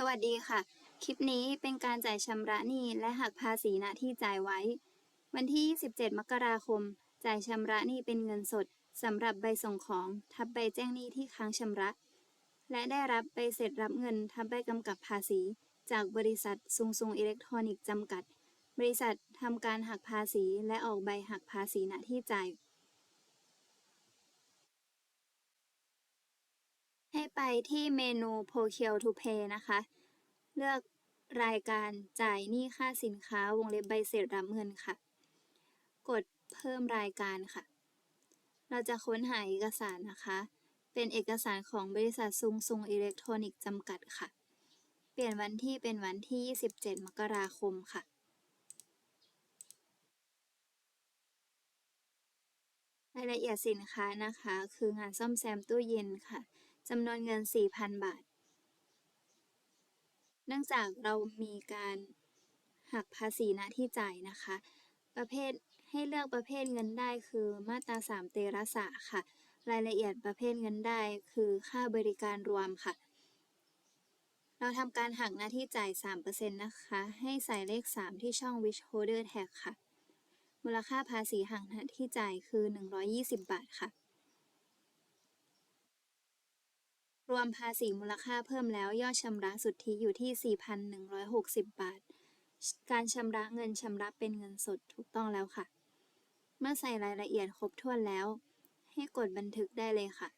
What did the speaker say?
สวัสดีค่ะ คลิปนี้เป็นการจ่ายชำระหนี้และหักภาษีณที่จ่ายไว้ วันที่ 27 มกราคม จ่ายชำระหนี้เป็นเงินสดสำหรับใบส่งของ ทับใบแจ้งหนี้ที่ค้างชำระ และได้รับใบเสร็จรับเงิน ทับใบกำกับภาษี จากบริษัทซุงซุงอิเล็กทรอนิกส์จำกัด บริษัททำการหักภาษีและออกใบหักภาษีณที่จ่าย ให้ไปที่เมนู Procure to Pay นะคะ เลือกรายการจ่ายหนี้ค่าสินค้าวงเล็บใบเสร็จรับเงินค่ะ กดเพิ่มรายการค่ะ เราจะค้นหาเอกสารนะคะ เป็นเอกสารของบริษัทซุงซุงอิเล็กทรอนิกส์จำกัดค่ะ เปลี่ยนวันที่เป็นวันที่ 27 มกราคมค่ะรายละเอียดสินค้านะคะ คืองานซ่อมแซมตู้เย็นค่ะ จำนวนเงิน 4,000 บาท เนื่องจากเรามีการหักภาษีณที่จ่ายนะคะ ประเภทให้เลือกประเภทเงินได้คือมาตรา 3 เตระสะค่ะ รายละเอียดประเภทเงินได้คือค่าบริการรวมค่ะ เราทำการหักหน้าที่จ่าย 3%นะคะ ให้ใส่เลข 3 ที่ช่อง Which Holder Tag ค่ะ มูลค่าภาษีหักหน้าที่จ่ายคือ 120 บาทค่ะ รวมภาษีมูลค่าเพิ่มแล้วยอดชำระสุทธิอยู่ที่ 4,160 บาท การชำระเงินชำระเป็นเงินสดถูกต้องแล้วค่ะ เมื่อใส่รายละเอียดครบถ้วนแล้ว ให้กดบันทึกได้เลยค่ะ